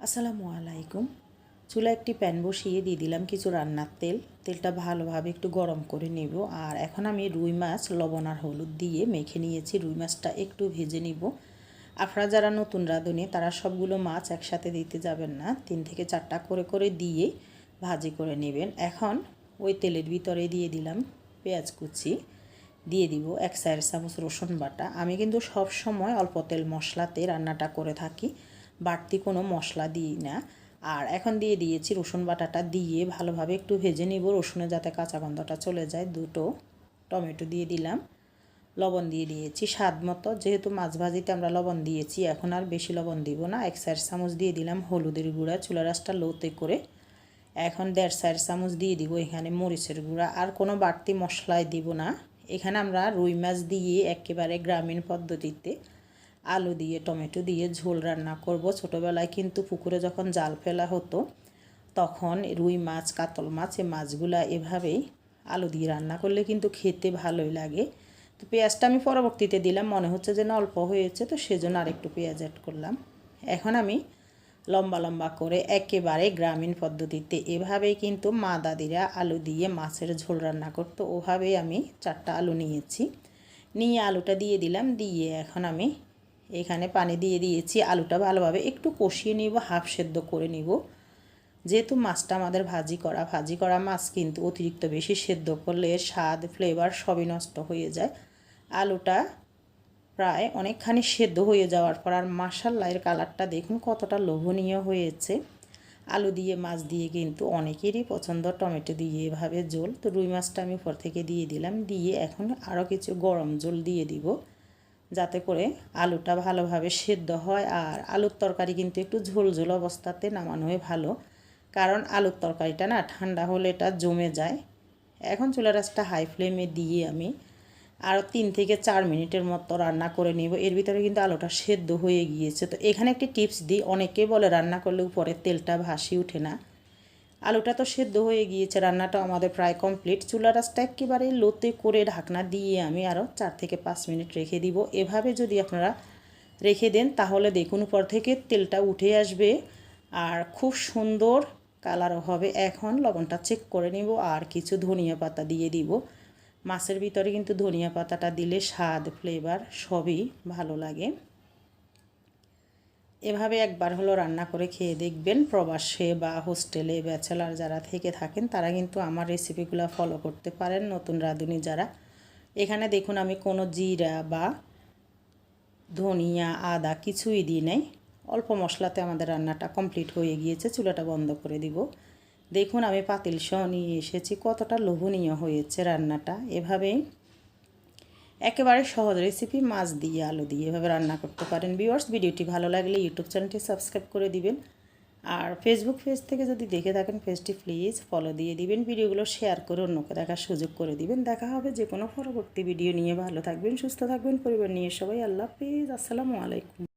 আসসালামু আলাইকুম। চুলা একটি প্যান বসিয়ে দিয়ে দিলাম কিছু রান্নার তেল। তেলটা ভালোভাবে একটু গরম করে নেব। আর এখন আমি রুই মাছ, লবণ আর হলুদ দিয়ে মেখে নিয়েছি। রুই মাছটা একটু ভেজে নিব। আপনারা যারা নতুন রাঁধুনি, তারা সবগুলো মাছ একসাথে দিতে যাবেন না। তিন থেকে চারটা করে করে দিয়ে ভাজি করে নেবেন। এখন ওই তেলের ভিতরে দিয়ে দিলাম পেঁয়াজ কুচি। দিয়ে দিব এক চার চামচ রসুন বাটা। আমি কিন্তু সব সময় অল্প তেল মশলাতে রান্নাটা করে থাকি। বাড়তি কোনো মশলা দিই না। আর এখন দিয়ে দিয়েছি রসুন বাটাটা দিয়ে ভালোভাবে একটু ভেজে নিব। রসুনে যাতে কাঁচা গন্ধটা চলে যায়, দুটো টমেটো দিয়ে দিলাম। লবণ দিয়ে দিয়েছি স্বাদ মতো। যেহেতু মাছ ভাজিতে আমরা লবণ দিয়েছি, এখন আর বেশি লবণ দিব না। এক চার চামচ দিয়ে দিলাম হলুদের গুঁড়া চুলা রাসটা লোতে করে। এখন দেড় চার চামচ দিয়ে দিব এখানে মরিচের গুঁড়া। আর কোনো বাড়তি মশলাই দিব না। এখানে আমরা রুই মাছ দিয়ে একেবারে গ্রামীণ পদ্ধতিতে আলু দিয়ে, টমেটো দিয়ে ঝোল রান্না করব। ছোটোবেলায় কিন্তু পুকুরে যখন জাল ফেলা হতো, তখন রুই মাছ, কাতল মাছ এই মাছগুলা এভাবেই আলু দিয়ে রান্না করলে কিন্তু খেতে ভালোই লাগে। তো পেঁয়াজটা আমি পরবর্তীতে দিলাম, মনে হচ্ছে যে না অল্প হয়েছে, তো সেজন্য আরেকটু পেঁয়াজ অ্যাড করলাম। এখন আমি লম্বা লম্বা করে একেবারে গ্রামীণ পদ্ধতিতে এভাবেই কিন্তু মা দাদিরা আলু দিয়ে মাছের ঝোল রান্না করতো, ওভাবেই আমি চারটা আলু নিয়েছি। নিয়ে আলুটা দিয়ে দিলাম, দিয়ে এখন আমি এখানে পানি দিয়ে দিয়েছি, আলুটা ভালোভাবে একটু কষিয়ে নিব, হাফ সেদ্ধ করে নিব। যেহেতু মাছটা আমাদের ভাজি করা ভাজি করা মাছ কিন্তু অতিরিক্ত বেশি সেদ্ধ করলে স্বাদ ফ্লেভার সবই নষ্ট হয়ে যায়। আলুটা প্রায় অনেকখানি সেদ্ধ হয়ে যাওয়ার পর, আর মাসাল্লা এর কালারটা দেখুন কতটা লোভনীয় হয়েছে। আলু দিয়ে, মাছ দিয়ে কিন্তু অনেকেরই পছন্দ, টমেটো দিয়ে এভাবে জল তো রুই মাছটা আমি উপর থেকে দিয়ে দিলাম, দিয়ে এখন আরও কিছু গরম জল দিয়ে দিব। যাতে করে আলুটা ভালোভাবে সেদ্ধ হয় আর আলুর তরকারি কিন্তু একটু ঝোলঝোল ঝোল অবস্থাতে নামানোই ভালো। কারণ আলুর তরকারিটা না ঠান্ডা হলে এটা জমে যায়। এখন চুলা রাসটা হাই ফ্লেমে দিয়ে আমি আরও তিন থেকে চার মিনিটের মতো রান্না করে নেব। এর ভিতরে কিন্তু আলুটা সেদ্ধ হয়ে গিয়েছে। তো এখানে একটি টিপস দিই। অনেকে বলে রান্না করলে উপরে তেলটা ভাসি ওঠে না। আলুটা তো সেদ্ধ হয়ে গিয়েছে, রান্নাটা আমাদের প্রায় কমপ্লিট চুলা রাসটা একেবারে লোতে করে ঢাকনা দিয়ে আমি আরও চার থেকে পাঁচ মিনিট রেখে দিব। এভাবে যদি আপনারা রেখে দেন, তাহলে দেখুন উপর থেকে তেলটা উঠে আসবে আর খুব সুন্দর কালারও হবে। এখন লবণটা চেক করে নিব আর কিছু ধনিয়া পাতা দিয়ে দিব। মাছের ভিতরে কিন্তু ধনিয়া পাতাটা দিলে স্বাদ ফ্লেভার সবই ভালো লাগে। এভাবে একবার হলো রান্না করে খেয়ে দেখবেন প্রবাসে বা হোস্টেলে ব্যাচেলার যারা থেকে থাকেন, তারা কিন্তু আমার রেসিপিগুলো ফলো করতে পারেন, নতুন রাঁধুনি যারা। এখানে দেখুন আমি কোনো জিরা বা ধনিয়া, আদা কিছুই দিই নাই। অল্প মশলাতে আমাদের রান্নাটা কমপ্লিট হয়ে গিয়েছে, চুলাটা বন্ধ করে দিব। দেখুন আমি পাতিল সহ নিয়ে এসেছি, কতটা লোভনীয় হয়েছে রান্নাটা। এভাবেই একেবারে সহজ রেসিপি মাছ দিয়ে, আলু দিয়ে এভাবে রান্না করতে পারেন ভিউয়ার্স ভিডিওটি ভালো লাগলে ইউটিউব চ্যানেলটি সাবস্ক্রাইব করে দিবেন। আর ফেসবুক পেজ থেকে যদি দেখে থাকেন পেজটি প্লিজ ফলো দিয়ে দিবেন। ভিডিওগুলো শেয়ার করে অন্যকে দেখার সুযোগ করে দিবেন। দেখা হবে যে কোনো পরবর্তী ভিডিও নিয়ে। ভালো থাকবেন, সুস্থ থাকবেন। পরিবার নিয়ে সবাই আল্লাহ হাফিজ। আসসালামু আলাইকুম।